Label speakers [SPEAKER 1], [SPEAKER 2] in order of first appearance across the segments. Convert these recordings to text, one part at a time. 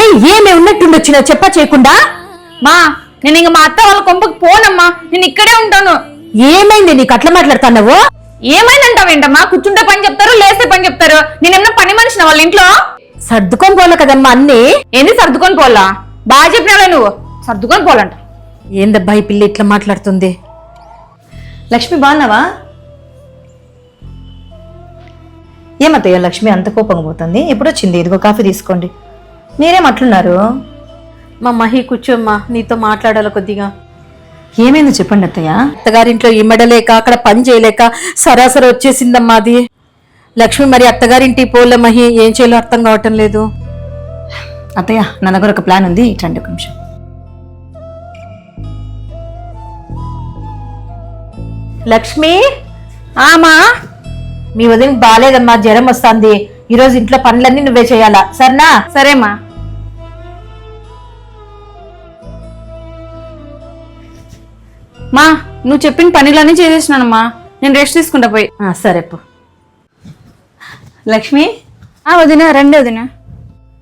[SPEAKER 1] ఏ ఏమే ఉన్నట్టుండొచ్చినా చెప్పా చేయకుండా?
[SPEAKER 2] మా నేను ఇంక మా అత్త వాళ్ళ కొంపకి పోనమ్మా నేను ఇక్కడే ఉంటాను.
[SPEAKER 1] ఏమైంది నీకు అట్లా మాట్లాడుతున్నావు?
[SPEAKER 2] ఏమైందంటావేంటమ్మా కూర్చుంటే పని చెప్తారు లేస్తే పని చెప్తారు. నేనేమన్నా పని మనిషిన వాళ్ళ ఇంట్లో?
[SPEAKER 1] సర్దుకొని పోలే కదమ్మా అన్ని?
[SPEAKER 2] ఏంది సర్దుకొని పోలా బాగా చెప్పినావే నువ్వు. సర్దుకొని పోలంట
[SPEAKER 1] ఏందబ్బా ఈ పిల్ల ఇట్లా మాట్లాడుతుంది?
[SPEAKER 3] లక్ష్మి బాగున్నావా? ఏమత్తయ్య లక్ష్మి అంత కోపంగా పోతుంది? ఎప్పుడు వచ్చింది? ఇదిగో కాఫీ తీసుకోండి. మీరేం అట్లున్నారు?
[SPEAKER 1] మా మహి కూర్చోమ్మా నీతో మాట్లాడాలి కొద్దిగా.
[SPEAKER 3] ఏమైంది చెప్పండి అత్తయ్య?
[SPEAKER 1] అత్తగారింట్లో ఇమ్మడలేక అక్కడ పని చేయలేక సరాసరి వచ్చేసిందమ్మా అది. లక్ష్మి మరి అత్తగారింటి పోలే మహి ఏం చేయాలో అర్థం కావటం లేదు.
[SPEAKER 3] అత్తయ్య నా దగ్గర ఒక ప్లాన్ ఉంది. ఇటండి ఒక నిమిషం.
[SPEAKER 1] లక్ష్మి?
[SPEAKER 2] ఆమా?
[SPEAKER 1] మీ వదిన బాగాలేదమ్మా జ్వరం వస్తుంది. ఈరోజు ఇంట్లో పనులన్నీ నువ్వే చేయాలా? సరేనా?
[SPEAKER 2] సరేమ్మా మా నువ్వు చెప్పిన పనులన్నీ చేసేసినానమ్మా. నేను రెస్ట్ తీసుకుంటా పోయి.
[SPEAKER 1] ఆ, సరే పో.
[SPEAKER 3] లక్ష్మి?
[SPEAKER 2] ఆ వదిన రండి వదిన.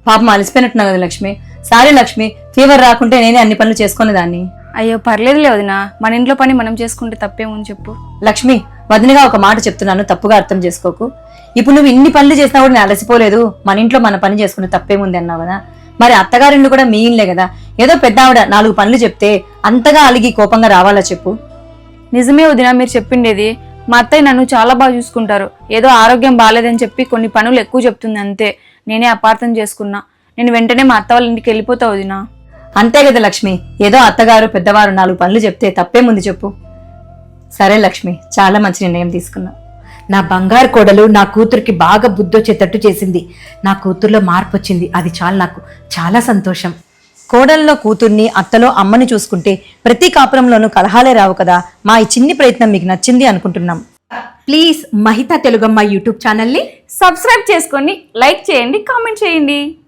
[SPEAKER 3] పాపం అలసిపోయినట్టున్నావు కదా లక్ష్మి. సారీ లక్ష్మి ఫీవర్ రాకుంటే నేనే అన్ని పనులు చేసుకునే దాన్ని
[SPEAKER 2] అయ్యో పర్లేదులే వదిన. మన ఇంట్లో పని మనం చేసుకుంటే తప్పేమని చెప్పు.
[SPEAKER 3] లక్ష్మి వదినగా ఒక మాట చెప్తున్నాను తప్పుగా అర్థం చేసుకోకు. ఇప్పుడు నువ్వు ఇన్ని పనులు చేసినా కూడా నేను అలసిపోలేదు. మన ఇంట్లో మన పని చేసుకునే తప్పేముంది అన్నావు కదా? మరి అత్తగారిల్లు కూడా మీ ఇల్లే కదా? ఏదో పెద్ద ఆవిడ నాలుగు పనులు చెప్తే అంతగా అలిగి కోపంగా రావాలా చెప్పు?
[SPEAKER 2] నిజమే వదిన మీరు చెప్పిండేది. మా అత్తయ్య నన్ను చాలా బాగా చూసుకుంటారు. ఏదో ఆరోగ్యం బాగాలేదని చెప్పి కొన్ని పనులు ఎక్కువ చెప్తుంది అంతే. నేనే అపార్థం చేసుకున్నా. నేను వెంటనే మా అత్త వాళ్ళ ఇంటికి వెళ్ళిపోతా వదిన.
[SPEAKER 3] అంతే కదా లక్ష్మి. ఏదో అత్తగారు పెద్దవారు నాలుగు పనులు చెప్తే తప్పేముంది చెప్పు? సరే లక్ష్మి చాలా మంచి నిర్ణయం తీసుకున్నా.
[SPEAKER 1] నా బంగారు కోడలు నా కూతురికి బాగా బుద్ధొచ్చేటట్టు చేసింది. నా కూతుర్లో మార్పు వచ్చింది అది చాలా నాకు. చాలా సంతోషం.
[SPEAKER 3] కోడల్లో కూతుర్ని అత్తలో అమ్మని చూసుకుంటే ప్రతి కాపురంలోనూ కలహాలే రావు కదా. మా ఈ చిన్ని ప్రయత్నం మీకు నచ్చింది అనుకుంటున్నాం.
[SPEAKER 1] ప్లీజ్ మహిత తెలుగమ్మ యూట్యూబ్ ఛానల్ని
[SPEAKER 2] సబ్స్క్రైబ్ చేసుకొని లైక్ చేయండి కామెంట్ చేయండి.